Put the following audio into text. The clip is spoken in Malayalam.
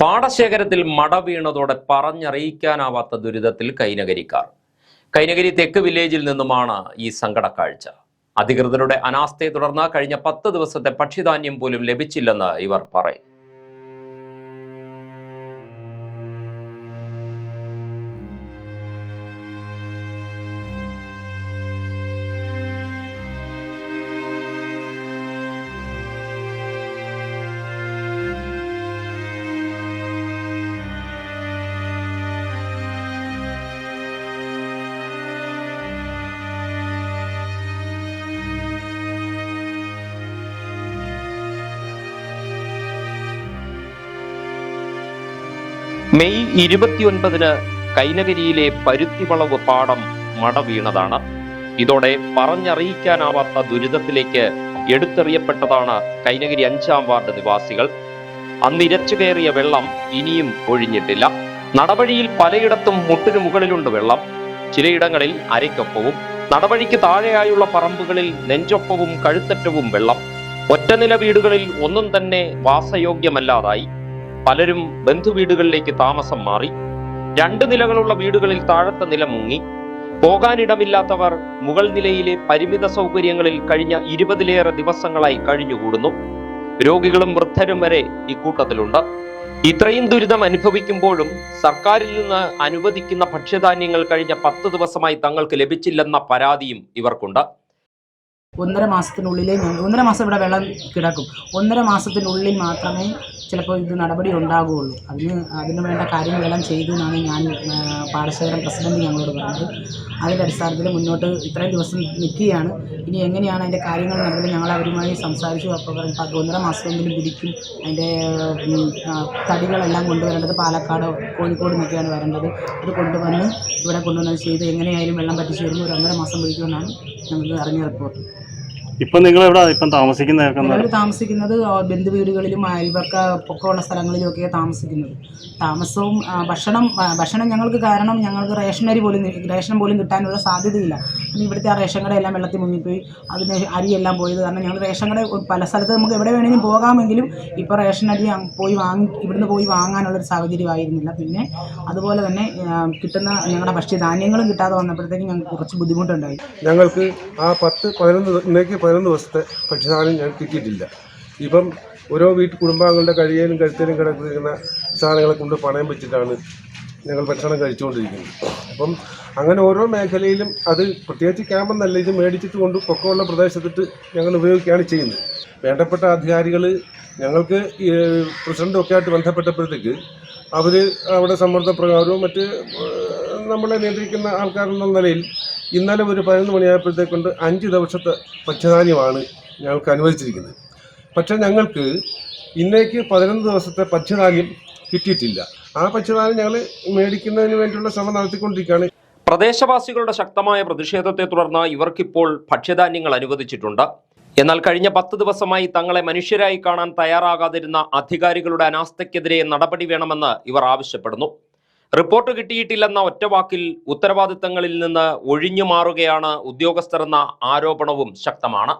പാടശേഖരത്തിൽ മട വീണതോടെ പറഞ്ഞറിയിക്കാനാവാത്ത ദുരിതത്തിൽ കൈനകരിക്കാർ കൈനകരി തെക്ക് വില്ലേജിൽ നിന്നുമാണ് ഈ സങ്കടക്കാഴ്ച. അധികൃതരുടെ അനാസ്ഥയെ തുടർന്ന് കഴിഞ്ഞ പത്ത് ദിവസത്തെ ഭക്ഷ്യധാന്യം പോലും ലഭിച്ചില്ലെന്ന് ഇവർ പറയും. മെയ് ഇരുപത്തിയൊൻപതിന് കൈനകരിയിലെ പരുത്തിവളവ് പാടം മട വീണതാണ് ഇതോടെ പറഞ്ഞറിയിക്കാനാവാത്ത ദുരിതത്തിലേക്ക് എടുത്തെറിയപ്പെട്ടതാണ് കൈനഗിരി അഞ്ചാം വാർഡ് നിവാസികൾ. അന്നിരച്ചു കയറിയ വെള്ളം ഇനിയും ഒഴിഞ്ഞിട്ടില്ല. നടവഴിയിൽ പലയിടത്തും മുട്ടിനു മുകളിലുണ്ട് വെള്ളം. ചിലയിടങ്ങളിൽ അരയ്ക്കൊപ്പവും നടവഴിക്ക് താഴെയായുള്ള പറമ്പുകളിൽ നെഞ്ചൊപ്പവും കഴുത്തറ്റവും വെള്ളം. ഒറ്റനില വീടുകളിൽ ഒന്നും തന്നെ വാസയോഗ്യമല്ലാതായി. പലരും ബന്ധുവീടുകളിലേക്ക് താമസം മാറി. രണ്ട് നിലകളുള്ള വീടുകളിൽ താഴത്തെ നില മുങ്ങി. പോകാനിടമില്ലാത്തവർ മുകൾ നിലയിലെ പരിമിത സൗകര്യങ്ങളിൽ കഴിഞ്ഞ ഇരുപതിലേറെ ദിവസങ്ങളായി കഴിഞ്ഞുകൂടുന്നു. രോഗികളും വൃദ്ധരും വരെ ഇക്കൂട്ടത്തിലുണ്ട് ഇത്രയും ദുരിതം അനുഭവിക്കുമ്പോഴും സർക്കാരിൽ നിന്ന് അനുവദിക്കുന്ന ഭക്ഷ്യധാന്യങ്ങൾ കഴിഞ്ഞ പത്ത് ദിവസമായി തങ്ങൾക്ക് ലഭിച്ചില്ലെന്ന പരാതിയും ഇവർക്കുണ്ട്. ഒന്നര മാസത്തിനുള്ളിലേ ഒന്നര മാസം ഇവിടെ വെള്ളം കിടക്കും. ഒന്നര മാസത്തിനുള്ളിൽ മാത്രമേ ചിലപ്പോൾ ഇത് നടപടി ഉണ്ടാകുകയുള്ളൂ. അതിന് അതിന് വേണ്ട കാര്യങ്ങളെല്ലാം ചെയ്തു എന്നാണ് ഞാൻ പാടശേഖരം പ്രസിഡന്റ് ഞങ്ങളോട് പറഞ്ഞത്. അതിന്റെ അടിസ്ഥാനത്തിൽ മുന്നോട്ട് ഇത്രയും ദിവസം നിൽക്കുകയാണ്. ഇനി എങ്ങനെയാണ് അതിന്റെ കാര്യങ്ങൾ നടന്നത് ഞങ്ങൾ അവരുമായി സംസാരിച്ചു. അപ്പോൾ പറഞ്ഞു ഒന്നര മാസമെങ്കിലും പിടിക്കും. അതിന്റെ തടികളെല്ലാം കൊണ്ടുവരേണ്ടത് പാലക്കാട് കോഴിക്കോട് നിന്നൊക്കെയാണ് വരേണ്ടത്. അത് കൊണ്ടുവന്ന് ഇവിടെ കൊണ്ടുവന്നത് ചെയ്ത് എങ്ങനെയായാലും വെള്ളം പറ്റിച്ചു വരുമ്പോൾ ഒരു ഒന്നര മാസം പിടിക്കുമെന്നാണ് ഞങ്ങൾക്ക് അറിഞ്ഞ റിപ്പോർട്ട്. ഇപ്പം നിങ്ങൾ എവിടെ ഇപ്പം താമസിക്കുന്നത് താമസിക്കുന്നത് ബന്ധു വീടുകളിലും അയൽവക്ക പൊക്കമുള്ള സ്ഥലങ്ങളിലുമൊക്കെയാണ് താമസിക്കുന്നത്. താമസവും ഭക്ഷണം ഭക്ഷണം ഞങ്ങൾക്ക് കാരണം ഞങ്ങൾക്ക് റേഷനരി പോലും റേഷൻ പോലും കിട്ടാനുള്ള സാധ്യതയില്ല. ഇവിടുത്തെ ആ റേഷൻ കടയെല്ലാം വെള്ളത്തിൽ മുങ്ങിപ്പോയി. അതിന് അരിയെല്ലാം പോയത് കാരണം ഞങ്ങൾ റേഷൻ കട പല സ്ഥലത്ത് നമുക്ക് എവിടെ വേണമെങ്കിലും പോകാമെങ്കിലും ഇപ്പോൾ റേഷൻ അരി പോയി വാങ്ങി ഇവിടുന്ന് പോയി വാങ്ങാനുള്ളൊരു സാഹചര്യമായിരുന്നില്ല. പിന്നെ അതുപോലെ തന്നെ കിട്ടുന്ന ഞങ്ങളുടെ ഭക്ഷ്യധാന്യങ്ങളും കിട്ടാതെ വന്നപ്പോഴത്തേക്കും ഞങ്ങൾക്ക് കുറച്ച് ബുദ്ധിമുട്ടുണ്ടായി. ഞങ്ങൾക്ക് ആ പത്ത് പതിനൊന്ന് ഇന്നേക്ക് പതിനൊന്ന് ദിവസത്തെ ഭക്ഷ്യധാന്യം ഞങ്ങൾക്ക് കിട്ടിയിട്ടില്ല. ഇപ്പം ഓരോ വീട്ടു കുടുംബാംഗങ്ങളുടെ കഴിയേലും കഴുത്തേനും കിടക്കുന്ന സാധനങ്ങളെ കൊണ്ട് പണയം വെച്ചിട്ടാണ് ഞങ്ങൾ ഭക്ഷണം കഴിച്ചുകൊണ്ടിരിക്കുന്നത് അപ്പം അങ്ങനെ ഓരോ മേഖലയിലും അത് പ്രത്യേകിച്ച് ക്യാമ്പെന്നല്ല ഇത് മേടിച്ചിട്ട് കൊണ്ട് പൊക്കമുള്ള പ്രദേശത്തിട്ട് ഞങ്ങൾ ഉപയോഗിക്കുകയാണ് ചെയ്യുന്നത്. വേണ്ടപ്പെട്ട അധികാരികൾ ഞങ്ങൾക്ക് ഈ പ്രസിഡന്റും ഒക്കെ ആയിട്ട് ബന്ധപ്പെട്ടപ്പോഴത്തേക്ക് അവർ അവിടെ സമ്മർദ്ദപ്രകാരവും മറ്റ് നമ്മളെ നിയന്ത്രിക്കുന്ന ആൾക്കാരെന്ന നിലയിൽ ഇന്നലെ ഒരു പതിനൊന്ന് മണിയായപ്പോഴത്തേക്കൊണ്ട് അഞ്ച് ദിവസത്തെ പച്ചധാന്യമാണ് ഞങ്ങൾക്ക് അനുവദിച്ചിരിക്കുന്നത്. പക്ഷേ ഞങ്ങൾക്ക് ഇന്നേക്ക് പതിനൊന്ന് ദിവസത്തെ പച്ചധാന്യം കിട്ടിയിട്ടില്ല. ആ ഭക്ഷ്യധാന്യം ഞങ്ങൾ മേടിക്കുന്നതിന് വേണ്ടിയുള്ള ശ്രമം നടത്തിക്കൊണ്ടിരിക്കുകയാണ്. പ്രദേശവാസികളുടെ ശക്തമായ പ്രതിഷേധത്തെ തുടർന്ന് ഇവർക്കിപ്പോൾ ഭക്ഷ്യധാന്യങ്ങൾ അനുവദിച്ചിട്ടുണ്ട്. എന്നാൽ കഴിഞ്ഞ പത്ത് ദിവസമായി തങ്ങളെ മനുഷ്യരായി കാണാൻ തയ്യാറാകാതിരുന്ന അധികാരികളുടെ അനാസ്ഥയ്ക്കെതിരെ നടപടി വേണമെന്ന് ഇവർ ആവശ്യപ്പെടുന്നു. റിപ്പോർട്ട് കിട്ടിയിട്ടില്ലെന്ന ഒറ്റവാക്കിൽ ഉത്തരവാദിത്തങ്ങളിൽ നിന്ന് ഒഴിഞ്ഞു മാറുകയാണ് ഉദ്യോഗസ്ഥരെന്ന ആരോപണവും ശക്തമാണ്.